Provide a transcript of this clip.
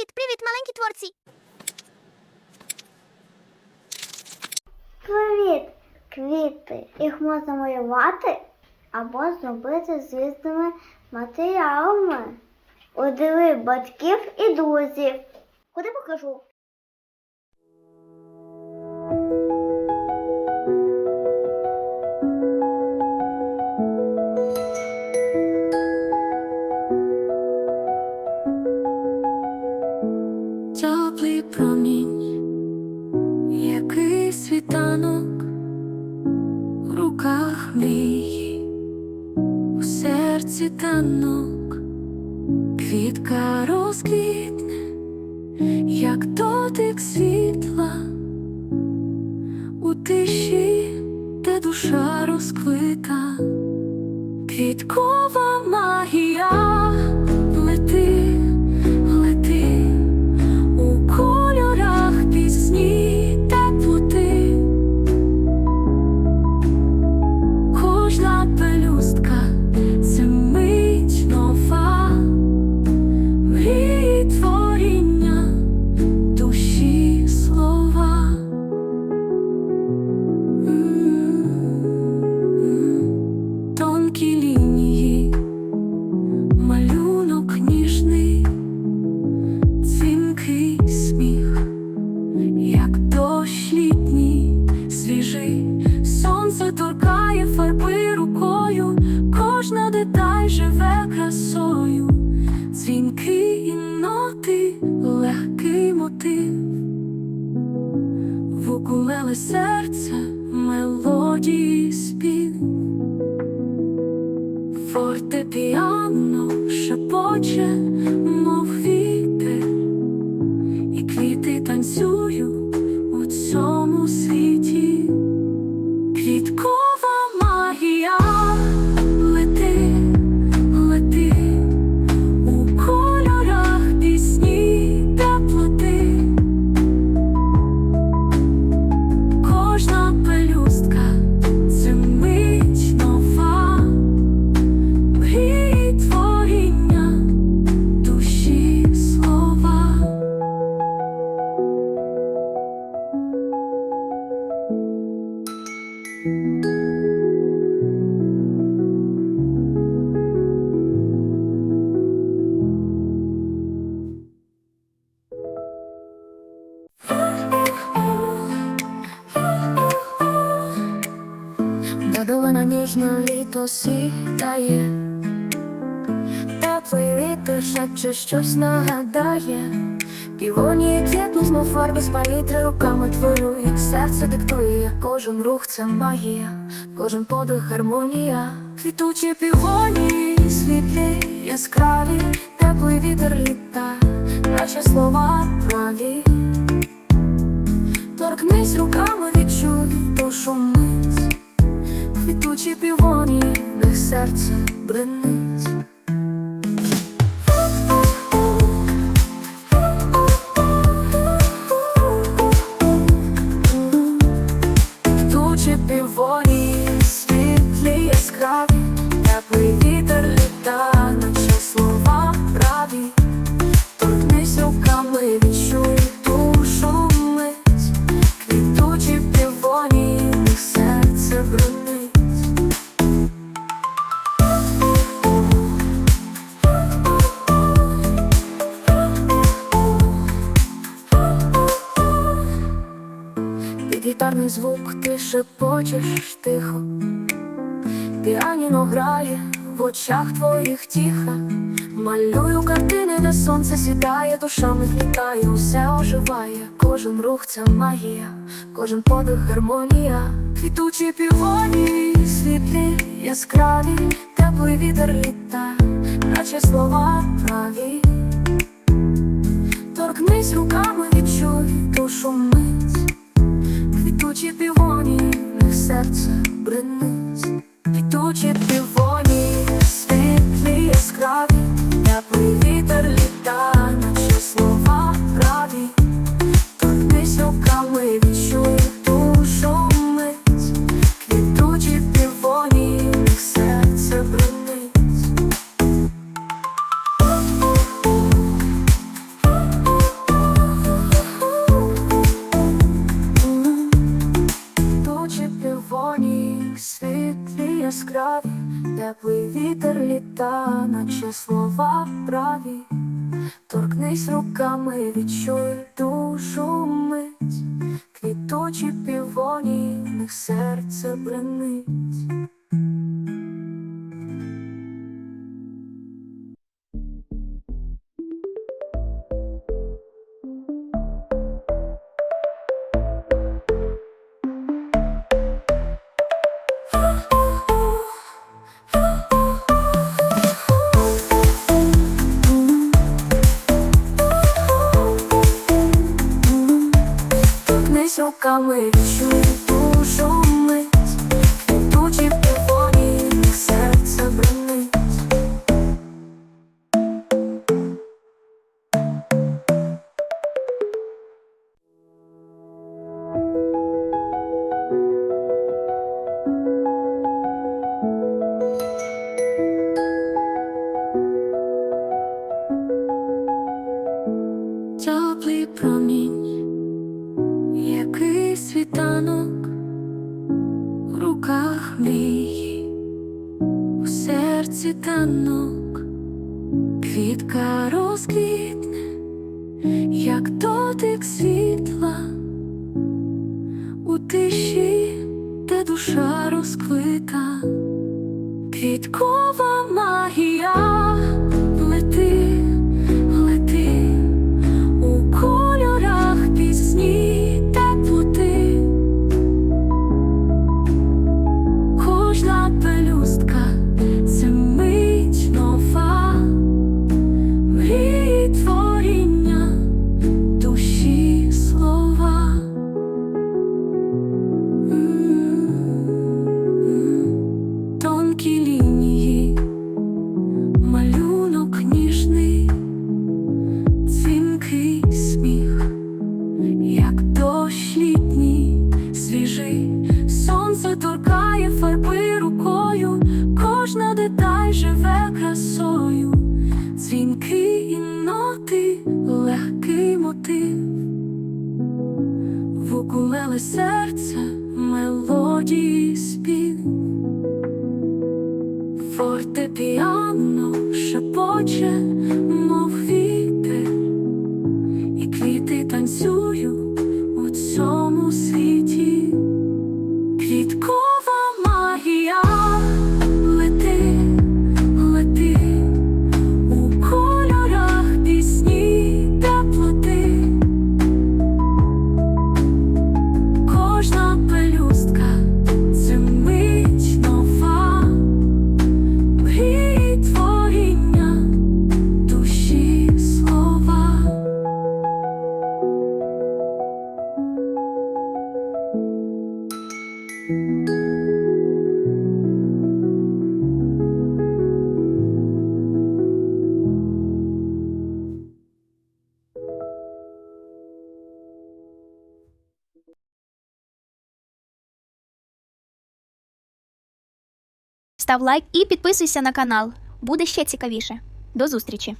Привіт, привіт, маленькі творці. Привіт, квіти. Їх можна малювати або зробити з різними матеріалами. Удиви батьків і друзів. Куди покажу? Серці танок, квітка розквітне, як дотик світла, у тиші, де душа розквита, квіткова живе красою, дзвінки і ноти, легкий мотив, в укулеле серце мелодії спів. Фортепіано шепоче, мов Додолина ніжно літо сідає, теплий вітер шепче щось нагадає, півоні квітну знов фарби з палітри руками творює, серце диктує, кожен рух це магія, кожен подих гармонія, квітучі півоні, світлі, яскраві, теплий вітер літа, наші слова праві. Торкнись руками, відчуй душу мить. Квітучі півоні, серце бренить. Шепочеш тихо, піаніно грає в очах твоїх тіха. Малюю картини, де сонце сідає, душами літає, усе оживає, кожен рух це магія, кожен подих гармонія, квітучі півоні, світлі, яскраві, теплий вітер літа, наче слова праві. Торкнись руками, відчуй душу мить. Квітучі півоні, серце бренить, квітучі літа, наче слова праві. Торкнись руками, відчуй душу мить, квіточі півоні, в них серце бренить. Руками, відчуй мрії, у серці танок, квітка розквітне, як дотик світла, у тиші, де душа розквита, квіткова магія, рукою, кожна деталь живе красою, дзвінки і ноти, легкий мотив, в укулеле серце, мелодії спів. Фортепіано шепоче, мов вітер, і квіти танцюють у цьому світі. Став лайк і підписуйся на канал. Буде ще цікавіше. До зустрічі!